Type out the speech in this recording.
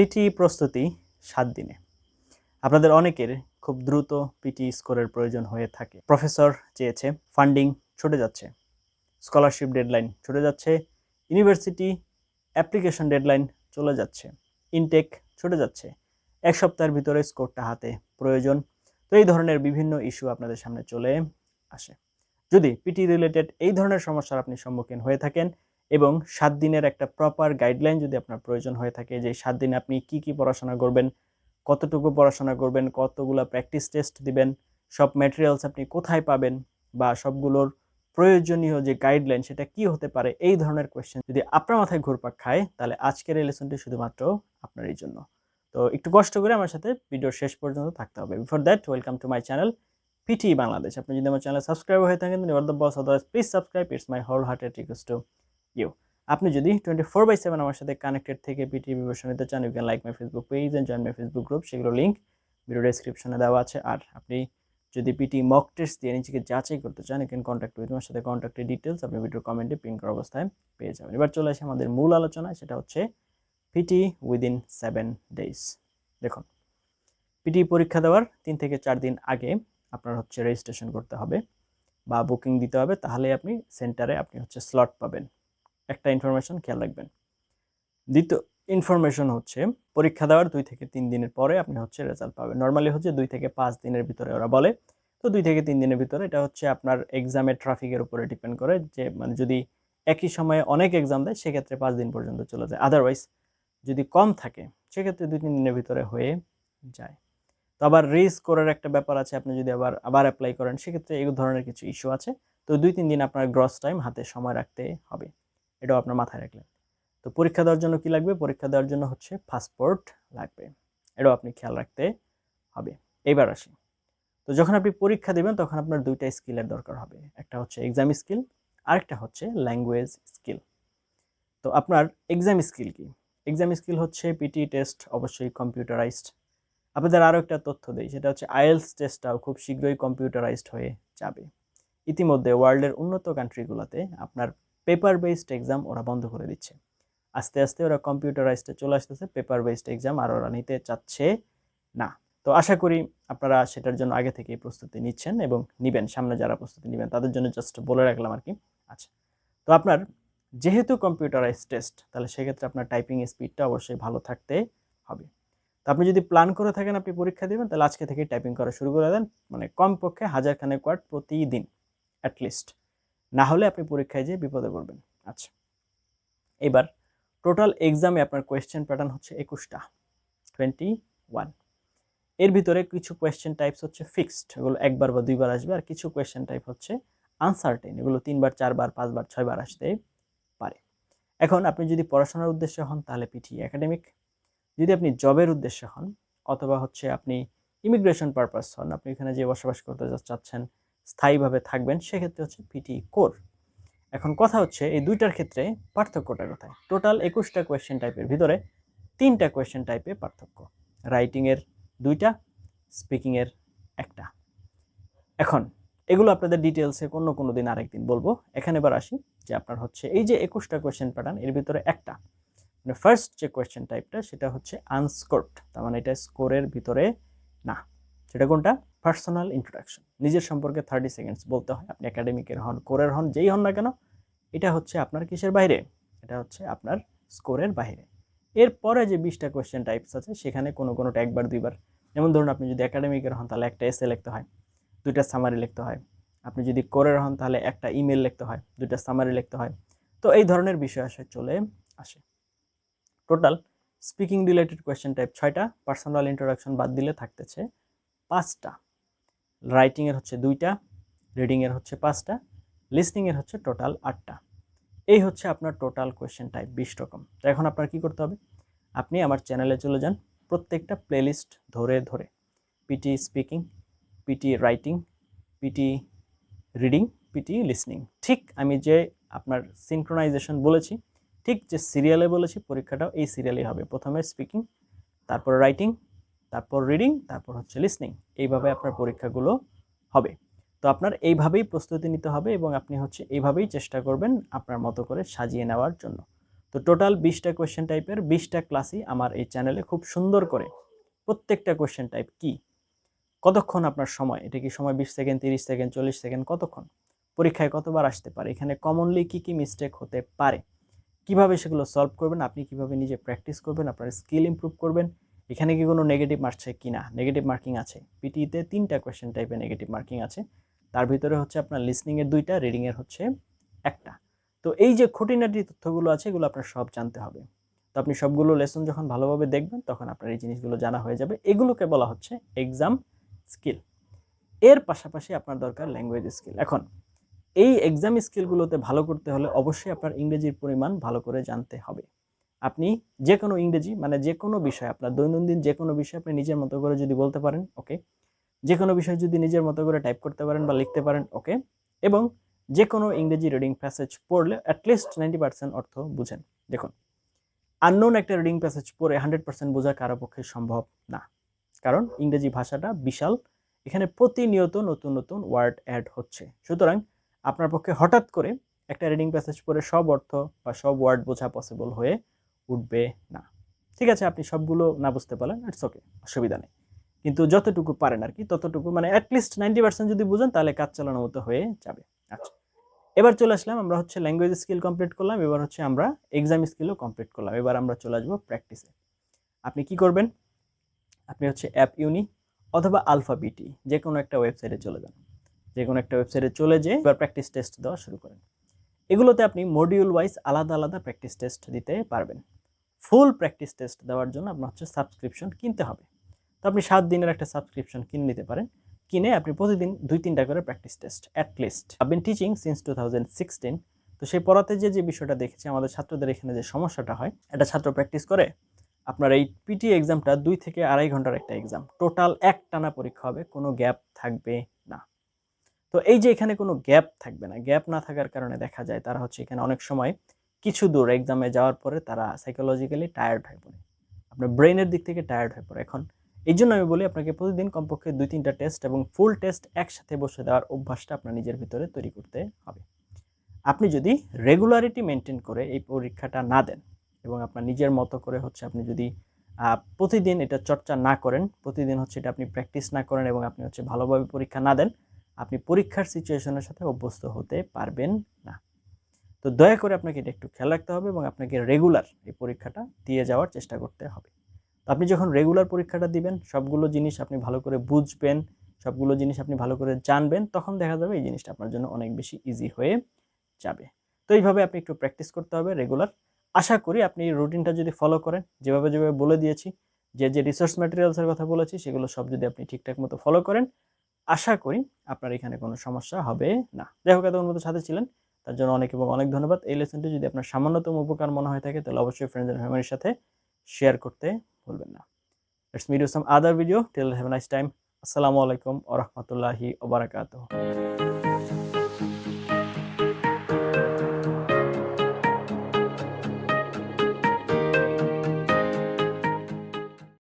PT প্রস্তুতি সাত দিনে। আপনাদের অনেকের খুব দ্রুত পিটি স্কোরের প্রয়োজন হয়ে থাকে। প্রফেসর চেয়েছে, ফান্ডিং ছুটে যাচ্ছে, স্কলারশিপ ডেডলাইন ছুটে যাচ্ছে, ইউনিভার্সিটি অ্যাপ্লিকেশন ডেডলাইন চলে যাচ্ছে, ইনটেক ছুটে যাচ্ছে। এক সপ্তাহের ভিতরে স্কোরটা হাতে প্রয়োজন। তো এই ধরনের বিভিন্ন ইস্যু আপনাদের সামনে চলে আসে। যদি পিটি রিলেটেড এই ধরনের সমস্যার আপনি সম্মুখীন হয়ে থাকেন এবং সাত দিনের একটা প্রপার গাইডলাইন যদি আপনার প্রয়োজন হয়ে থাকে যে সাত দিনে আপনি কি কি পড়াশোনা করবেন, কতটুকু পড়াশোনা করবেন, কতগুলো প্র্যাকটিস টেস্ট দিবেন, সব ম্যাটেরিয়ালস আপনি কোথায় পাবেন বা সবগুলোর প্রয়োজনীয় যে গাইডলাইন সেটা কি হতে পারে, এই ধরনের কোয়েশ্চেন যদি আপনার মাথায় ঘুরপাক খায়, তাহলে আজকের এই লেসনটি শুধুমাত্র আপনারই জন্য। তো একটু কষ্ট করে আমার সাথে ভিডিওর শেষ পর্যন্ত থাকতে হবে। Before that welcome to my channel PT Bangladesh আপনি যদি আমার চ্যানেল সাবস্ক্রাইব হয়ে থাকেন your the boss otherwise please subscribe it's my wholehearted request to you. আপনি যদি টোয়েন্টি ফোর বাই সেভেন আমার সাথে কানেক্টেড থেকে পিটি বিবেচনা নিতে চান you can like my Facebook page and join my Facebook group সেগুলো লিঙ্ক ভিডিও ডেসক্রিপশনে দেওয়া আছে। আর আপনি যদি পিটি মক টেস্ট দিয়ে নিজেকে যাচাই করতে চান এখানে কন্ট্যাক্ট উইথ আমার সাথে কন্ট্যাক্টের ডিটেলস আপনি ভিডিও কমেন্টে পিন করা অবস্থায় পেয়ে যাবেন। এবার চলে আসে আমাদের মূল আলোচনায়, সেটা হচ্ছে পিটি উইদিন সেভেন ডেজ দেখুন পিটি পরীক্ষা দেওয়ার তিন থেকে চার দিন আগে আপনার হচ্ছে রেজিস্ট্রেশন করতে হবে বা বুকিং দিতে হবে। তাহলে আপনি সেন্টারে আপনি হচ্ছে স্লট পাবেন। একটা ইনফরমেশন খেয়াল রাখবেন। দ্বিতীয় ইনফরমেশন হচ্ছে, পরীক্ষা দেওয়ার দুই থেকে তিন দিনের পরে আপনি হচ্ছে রেজাল্ট পাবেন। নর্মালি হচ্ছে দুই থেকে পাঁচ দিনের ভিতরে ওরা বলে। তো দুই থেকে তিন দিনের ভিতরে এটা হচ্ছে আপনার এক্সামের ট্রাফিকের উপরে ডিপেন্ড করে যে মানে যদি একই সময়ে অনেক এক্সাম দেয়, সেক্ষেত্রে পাঁচ দিন পর্যন্ত চলে যায়। আদারওয়াইজ যদি কম থাকে, সেক্ষেত্রে দুই তিন দিনের ভিতরে হয়ে যায়। তো আবার রিস্ক করার একটা ব্যাপার আছে, আপনি যদি আবার আবার অ্যাপ্লাই করেন, সেক্ষেত্রে এই ধরনের কিছু ইস্যু আছে। তো দুই তিন দিন আপনার গ্রস টাইম হাতে সময় রাখতে হবে। এটাও আপনার মাথায় রাখলেন। তো পরীক্ষা দেওয়ার জন্য কি লাগবে? পরীক্ষা দেওয়ার জন্য হচ্ছে পাসপোর্ট লাগবে। এটাও আপনি খেয়াল রাখতে হবে। এবার আসি। তো যখন আপনি পরীক্ষা দেবেন, তখন আপনার দুইটা স্কিলের দরকার হবে। একটা হচ্ছে এক্সাম স্কিল আরেকটা হচ্ছে ল্যাঙ্গুয়েজ স্কিল তো আপনার এক্সাম স্কিল কি? এক্সাম স্কিল হচ্ছে পিটি টেস্ট অবশ্যই কম্পিউটারাইজড আপনাদের আরও একটা তথ্য দেই, সেটা হচ্ছে আইএলস টেস্টটাও খুব শীঘ্রই কম্পিউটারাইজড হয়ে যাবে। ইতিমধ্যে ওয়ার্ল্ডের উন্নত কান্ট্রিগুলোতে আপনার পেপার বেসড এক্সাম ওরা বন্ধ করে দিচ্ছে। আস্তে আস্তে ওরা কম্পিউটারাইজডে চলে আসতেছে পেপার বেসড এক্সাম আর ওরা নিতে চাচ্ছে না। তো আশা করি আপনারা সেটার জন্য আগে থেকেই প্রস্তুতি নিচ্ছেন এবং নিবেন, সামনে যারা প্রস্তুতি নেবেন তাদের জন্য জাস্ট বলে রাখলাম আর কি। আচ্ছা তো আপনার যেহেতু কম্পিউটারাইজ টেস্ট তাহলে সেক্ষেত্রে আপনার টাইপিং স্পিডটা অবশ্যই ভালো থাকতে হবে। তো আপনি যদি প্ল্যান করে থাকেন আপনি পরীক্ষা দেবেন, তাহলে আজকে থেকে টাইপিং করা শুরু করে দেন। মানে কমপক্ষে হাজার খানেক ওয়ার্ড প্রতিদিন অ্যাটলিস্ট না হলে আপনি পরীক্ষায় যেয়ে বিপদে পড়বেন। আচ্ছা এবার টোটাল এক্সামে আপনার কোয়েশ্চেন প্যাটার্ন হচ্ছে একুশটা টোয়েন্টি ওয়ানের ভিতরে কিছু কোয়েশ্চেন টাইপস হচ্ছে ফিক্সড এগুলো একবার বা দুইবার আসবে, আর কিছু কোয়েশ্চেন টাইপ হচ্ছে আনসার্টেন এগুলো তিনবার, চারবার, পাঁচবার, ছয়বার আসতে পারে। এখন আপনি যদি পড়াশোনার উদ্দেশ্যে হন, তাহলে পিটি একাডেমিক যদি আপনি জবের উদ্দেশ্যে হন, অথবা হচ্ছে আপনি ইমিগ্রেশন পারপাস হন, আপনি এখানে যে বসবাস করতে চাচ্ছেন স্থায়ীভাবে থাকবেন, সেক্ষেত্রে হচ্ছে পিটি কোর এখন কথা হচ্ছে এই দুইটার ক্ষেত্রে পার্থক্যটা কোথায়? টোটাল একুশটা কোয়েশ্চেন টাইপের ভিতরে তিনটা কোয়েশ্চেন টাইপে পার্থক্য। রাইটিংয়ের দুইটা স্পিকিংয়ের একটা। এখন, এগুলো আপনাদের ডিটেলসে কোনো কোনো দিন আরেকদিন বলব। এখানে এবার আসি যে আপনার হচ্ছে এই যে একুশটা কোয়েশ্চেন প্যাটার্ন এর ভিতরে একটা। মানে ফার্স্ট যে কোয়েশ্চেন টাইপটা সেটা হচ্ছে আনস্কোরড তার মানে এটা স্কোরের ভিতরে না। সেটা কোনটা? পার্সোনাল ইন্ট্রোডাকশন নিজের সম্পর্কে থার্টি সেকেন্ডস বলতে হয়। আপনি একাডেমিকের হন কোরের হন, যেই হন না কেন, এটা হচ্ছে আপনার কিসের বাইরে? এটা হচ্ছে আপনার স্কোরের বাইরে। এরপরে যে বিশটা কোয়েশ্চেন টাইপস আছে, সেখানে কোনো কোনোটা একবার, দুইবার। যেমন ধরুন, আপনি যদি একাডেমিকের হন, তাহলে একটা এসে লিখতে হয়, দুইটা সামারি লিখতে হয়। আপনি যদি কোরের হন, তাহলে একটা ইমেল লিখতে হয়, দুইটা সামারি লিখতে হয়। তো এই ধরনের বিষয় আসে, চলে আসে। Total speaking related question type ছয়টা পার্সোনাল ইন্ট্রোডাকশন বাদ দিলে থাকতেছে পাঁচটা। রাইটিংয়ের হচ্ছে দুইটা, রিডিংয়ের হচ্ছে পাঁচটা, লিসনিংয়ের হচ্ছে টোটাল আটটা। এই হচ্ছে আপনার টোটাল কোয়েশ্চেন টাইপ, বিশ রকম। তো এখন আপনার কী করতে হবে? আপনি আমার চ্যানেলে চলে যান, প্রত্যেকটা প্লেলিস্ট ধরে ধরে। PT speaking, PT writing, PT reading, PT listening. ঠিক আমি যে আপনার সিনক্রোনাইজেশন বলেছি, ঠিক যে সিরিয়ালে বলেছি, পরীক্ষাটাও এই সিরিয়ালেই হবে। প্রথমে স্পিকিং, তারপর রাইটিং তারপর রিডিং তারপর হচ্ছে লিসনিং এইভাবে আপনার পরীক্ষাগুলো হবে। তো আপনার এইভাবেই প্রস্তুতি নিতে হবে এবং আপনি হচ্ছে এইভাবেই চেষ্টা করবেন আপনার মতো করে সাজিয়ে নেওয়ার জন্য। তো টোটাল বিশটা কোয়েশ্চেন টাইপের বিশটা ক্লাসই আমার এই চ্যানেলে খুব সুন্দর করে প্রত্যেকটা কোয়েশ্চেন টাইপ কি? কতক্ষণ আপনার সময়? এটা কি সময় বিশ সেকেন্ড, তিরিশ সেকেন্ড, চল্লিশ সেকেন্ড? কতক্ষণ? পরীক্ষায় কতবার আসতে পারে? এখানে কমনলি কি কি মিস্টেক হতে পারে? কীভাবে সেগুলো সলভ করবেন? আপনি কীভাবে নিজে প্র্যাকটিস করবেন? আপনার স্কিল ইমপ্রুভ করবেন? এখানে কি কোনো নেগেটিভ মার্কছে কি না নেগেটিভ মার্কিং আছে। পিটিতে তিনটা কোয়েশ্চেন টাইপের নেগেটিভ মার্কিং আছে। তার ভিতরে হচ্ছে আপনার লিসনিংয়ের দুইটা রিডিংয়ের হচ্ছে একটা। তো এই যে খুঁটিনাটি তথ্যগুলো আছে, এগুলো আপনার সব জানতে হবে। তো আপনি সবগুলো লেসন যখন ভালোভাবে দেখবেন, তখন আপনার এই জিনিসগুলো জানা হয়ে যাবে। এগুলোকে বলা হচ্ছে এক্সাম স্কিল এর পাশাপাশি আপনার দরকার ল্যাঙ্গুয়েজ স্কিল এখন, এই এক্সাম স্কিলগুলোতে ভালো করতে হলে অবশ্যই আপনার ইংরেজির পরিমাণ ভালো করে জানতে হবে। আপনি যে কোনো ইংরেজি মানে যে কোনো বিষয় আপনার দৈনন্দিন যে কোনো বিষয় আপনি নিজের মতো করে যদি বলতে পারেন ওকে যে কোনো বিষয় যদি নিজের মতো করে টাইপ করতে পারেন বা লিখতে পারেন ওকে এবং যে কোনো ইংরেজি রিডিং প্যাসেজ পড়লে অ্যাটলিস্ট নাইনটি পার্সেন্ট অর্থ বুঝেন। দেখুন আননোন একটা রিডিং প্যাসেজ পড়ে হান্ড্রেড পার্সেন্ট বোঝা কারও পক্ষে সম্ভব না। কারণ ইংরেজি ভাষাটা বিশাল, এখানে প্রতিনিয়ত নতুন নতুন ওয়ার্ড অ্যাড হচ্ছে। সুতরাং আপনার পক্ষে হঠাৎ করে একটা রিডিং প্যাসেজ পড়ে সব অর্থ বা সব ওয়ার্ড বোঝা পসিবল হয়ে উঠবে না। ঠিক আছে, আপনি সবগুলো না বুঝতে পারলেন ইটস ওকে অসুবিধা নেই। কিন্তু যতটুকু পারেন আর কি, ততটুকু মানে অ্যাটলিস্ট নাইনটি পার্সেন্ট যদি বুঝেন, তাহলে কাজ চালানোর মতো হয়ে যাবে। আচ্ছা এবার চলে আসলাম, আমরা হচ্ছে ল্যাঙ্গুয়েজ স্কিল কমপ্লিট করলাম, এবার হচ্ছে আমরা এক্সাম স্কিলও কমপ্লিট করলাম। এবার আমরা চলে আসব প্র্যাকটিসে আপনি কি করবেন? আপনি হচ্ছে অ্যাপ ইউনি অথবা আলফা বিটি যে কোনো একটা ওয়েবসাইটে চলে যান। যে কোনো একটা ওয়েবসাইটে চলে যেয়ে এবার প্র্যাকটিস টেস্ট দেওয়া শুরু করেন। এগুলোতে আপনি মডিউল ওয়াইজ আলাদা আলাদা প্র্যাকটিস টেস্ট দিতে পারবেন। ফুল প্র্যাকটিস টেস্ট দেওয়ার জন্য আপনার হচ্ছে সাবস্ক্রিপশন কিনতে হবে। তো আপনি সাত দিনের একটা সাবস্ক্রিপশন কিনে নিতে পারেন। কিনে আপনি প্রতিদিন দুই, তিনটা করে practice test at least been teaching since two thousand sixteen তো সেই পড়াতে যে যে বিষয়টা দেখেছি, আমাদের ছাত্রদের এখানে যে সমস্যাটা হয়, একটা ছাত্র প্র্যাকটিস করে, আপনার এই পিটি এক্সামটা দুই থেকে আড়াই ঘণ্টার একটা এক্সাম টোটাল এক টানা পরীক্ষা হবে, কোনো গ্যাপ থাকবে না। তো এই যে এখানে কোনো গ্যাপ থাকবে না গ্যাপ না থাকার কারণে দেখা যায় তারা হচ্ছে এখানে অনেক সময় কিছু দূর এক্সামে যাওয়ার পরে তারা সাইকোলজিক্যালি টায়ার্ড হয়ে পড়ে। আপনার ব্রেনের দিক থেকে টায়ার্ড হয়ে পড়ে। এখন এই জন্য আমি বলি আপনাকে প্রতিদিন কমপক্ষে দুই তিনটা টেস্ট এবং ফুল টেস্ট একসাথে বসে দেওয়ার অভ্যাসটা আপনার নিজের ভিতরে তৈরি করতে হবে। আপনি যদি রেগুলারিটি মেনটেন করে এই পরীক্ষাটা না দেন এবং আপনার নিজের মতো করে হচ্ছে আপনি যদি প্রতিদিন এটা চর্চা না করেন, প্রতিদিন হচ্ছে এটা আপনি প্র্যাকটিস না করেন এবং আপনি হচ্ছে ভালোভাবে পরীক্ষা না দেন, আপনি পরীক্ষার সিচুয়েশনের সাথে অভ্যস্ত হতে পারবেন না। তো দয়া করে আপনাকে এটা একটু খেয়াল রাখতে হবে এবং আপনাকে রেগুলার এই পরীক্ষাটা দিয়ে যাওয়ার চেষ্টা করতে হবে। তো আপনি যখন রেগুলার পরীক্ষাটা দিবেন, সবগুলো জিনিস আপনি ভালো করে বুঝবেন, সবগুলো জিনিস আপনি ভালো করে জানবেন, তখন দেখা যাবে এই জিনিসটা আপনার জন্য অনেক বেশি ইজি হয়ে যাবে। তো এইভাবে আপনি একটু প্র্যাকটিস করতে হবে রেগুলার আশা করি আপনি এই রুটিনটা যদি ফলো করেন, যেভাবে যেভাবে বলে দিয়েছি, যে যে রিসোর্স ম্যাটেরিয়ালসের কথা বলেছি, সেগুলো সব যদি আপনি ঠিকঠাক মতো ফলো করেন, আশা করি আপনার এখানে কোনো সমস্যা হবে না। যাই হোক, এতক্ষণ মতো সাথে ছিলেন। তার জন্য অনেক এবং অনেক ধন্যবাদ। এই লেসনটি যদি আপনার সামান্যতম উপকার মনে হয়ে থাকে, তাহলে অবশ্যই ফ্রেন্ডস এন্ড ফ্যামিলির সাথে শেয়ার করতে ভুলবেন না। Let's you some other video till have nice time আসসালামু আলাইকুম ওয়া রাহমাতুল্লাহি ওয়া বারাকাতুহু।